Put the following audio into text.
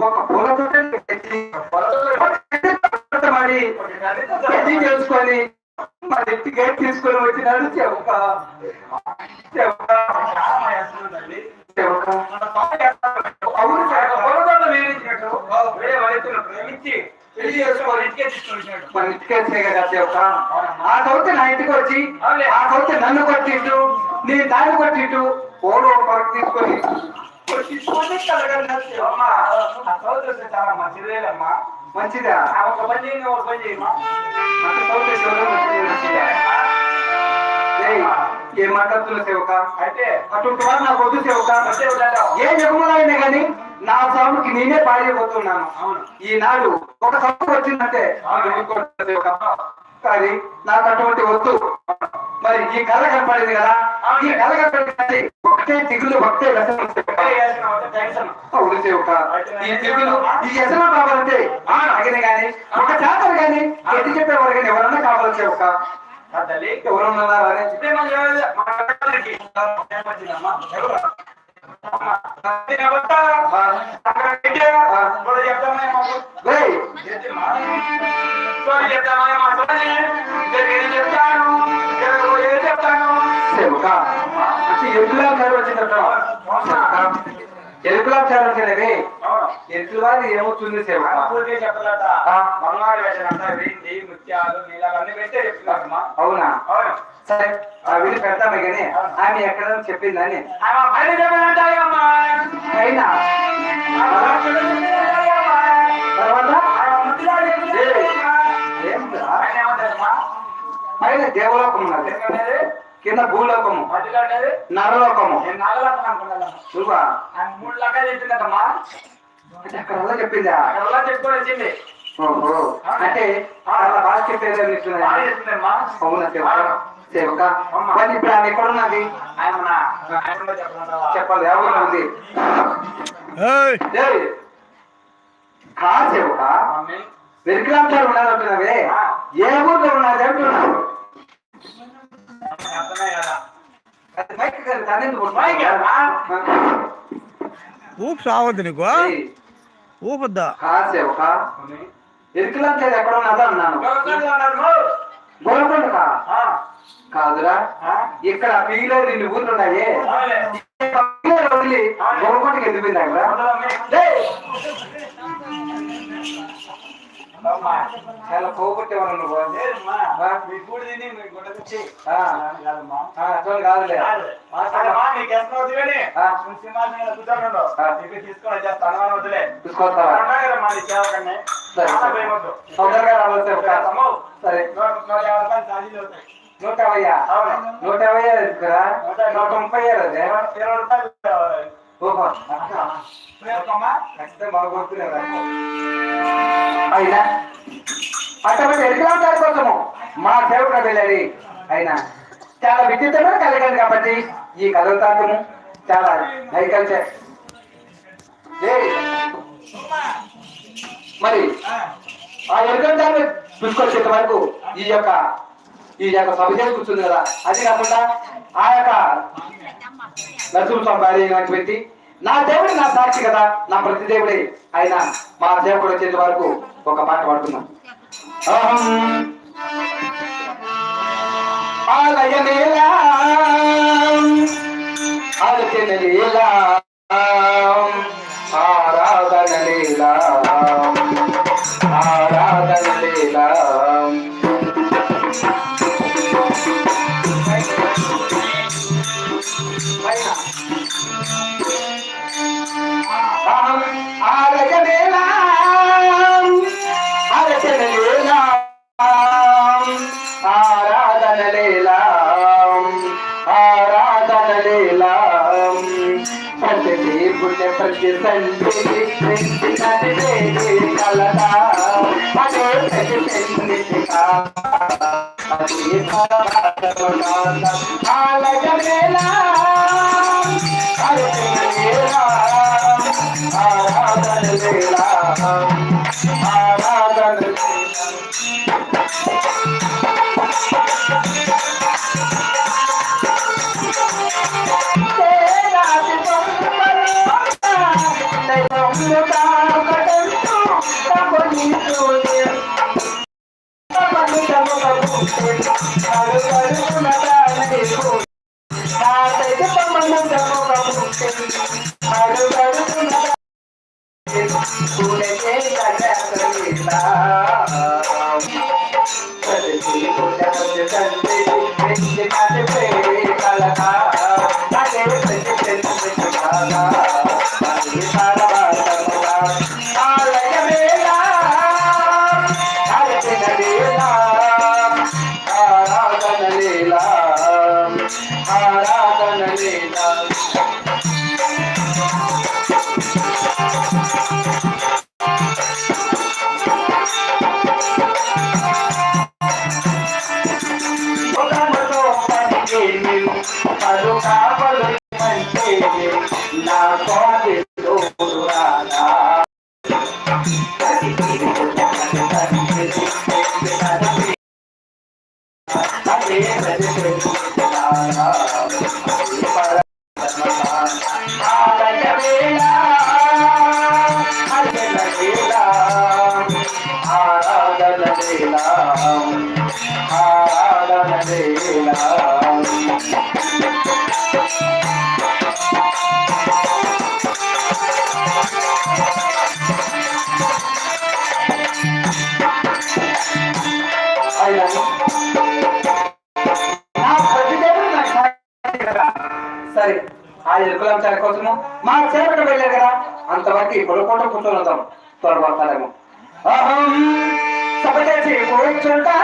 ఒక పూలతో మరి పెళ్ళి చేసుకొని మరి ఇంటి గేట్ తీసుకొని వచ్చినాడు చెవుక చెవుక అవును వేయించినట్టు వేరే ప్రేమించి పెళ్ళి చేసుకొని ఇంటికే కదా ఆ కవిత నా ఇంటికి వచ్చి ఆ కవిత నన్ను కొట్టిండు నేను దాన్ని కొట్టిండు ఓడు పరకు తీసుకొని తీసుకొని కలగలిసి అమ్మా నా సోదరు చాలా మంచిదేలమ్మా మంచిదా ఆ ఒక పని చేయని ఒక పని మాట్లాడుతున్న సేవక అయితే అటువంటి వారు నాకు వద్దు సేవక ఏ జగములైనా కానీ నా సాముకి నేనే పాడైపోతున్నాను అవును ఈనాడు ఒక సమయం వచ్చిందంటే కానీ నాకు అటువంటి వద్దు. మరి ఈ కళ కనపడింది కదా? ఈ కళ కనపడింది ఒకటే దిగులు ఒకటే వ్యసనం సేవక ఈ దిగులు ఈ వ్యసనం కావాలంటే అగిన గాని ఒక చేతలు గాని ఎత్తి చెప్పేవారు కానీ ఎవరన్నా కావాలి సేవక ఆ తల్లి. ఎవరన్నా అని ఇదే మన ఎవరు- మన వచ్చినవి ఏమవుతుంది సేవక ఊరికే చెప్పదట. ఆ. ముత్యాలు, నీళ్ళు అన్ని పెట్టే అవునా అవును. వీళ్ళు పెడతామే కానీ ఆమె ఎక్కడ చెప్పిందని. అయినా? పైన దేవలోకం ఉన్నది? కింద భూలోకము. నరలోకము. మూడు లక్షలు చెప్పిందమ్మా అక్కడ చెప్పిందా? అక్కడ చెప్పుకొని వచ్చింది. ఓహో. అంటే అలా బాగా చెప్పేది అవునా సేవక మరి ఇప్పుడు ఆమె ఎక్కడ ఉన్నది? చెప్పాలి ఎవరు ఉంది? ఏయ్, కా సేవక మమ్మీ, వెరికిలాంటారు ఉన్నారంటున్నావే ఏ ఊర్లో అంటున్నావు? కొడుతున్నావు? ఆ? ఊపు సావద్దు నీకు ఊపొద్దా? సేవక. ఎరుకులాంటారు ఎక్కడ ఉన్నదో అన్నాను గోవిందుడు కాదురా? ఇక్కడ పీలో రెండు ఊర్లు ఉన్నాయి వదిలి గోలకొండకి ఎందుకు పోయిందా అవును మమ్మీ. అమ్మా. చాలా నువ్వు? మీ తిని మీ గుడ్డ తెచ్చి. కాదులే. నీకు తీసుకొని వదిలే. సరే. తొందరగా రావాలి సరే నూట యాభై. నూట యాభై అవును. నూట ముప్పై అదే ఇరవై రూపాయలు అయినా? అటువంటి కోసము మా సేవకుడు వెళ్ళాలి అయినా? చాలా విచిత్రమైన కలగండి కాబట్టి ఈ కథంతాంతము చాలా హైకల్చే మరి ఆ ఎదుగులాంటి తీసుకొచ్చేంత వరకు ఈ యొక్క ఈ యొక్క సభ చేసి కూర్చుంది కదా. అది కాకుండా ఆ యొక్క నరసింహ భార్య అయినటువంటి నా దేవుడు నా సాక్షి కదా నా ప్రతి దేవుడే ఆయన మా దేవుడు వచ్చేంత వరకు ఒక పాట పాడుతున్నాం. ఆలయ ఆలయనేలా ఆలోచన లీలా ఆరాధన లీలా పైన ప్రతి పుణ్య ప్రతి సంతి కలదా అదే ప్రతి సంతికా ఆలయనేలా ఆరాధన ఆరాధన పలు కాపలు అంటే నా స్వామి తోడురాలా. అదే సరే ఆ ఎరుకులం తన కోసము మా చేపట వెళ్ళారు కదా అంతవరకు ఈ పొలకోట కూర్చొని వద్దాం త్వరపడతారేమో అహం సభ చేసి కూర్చుంటా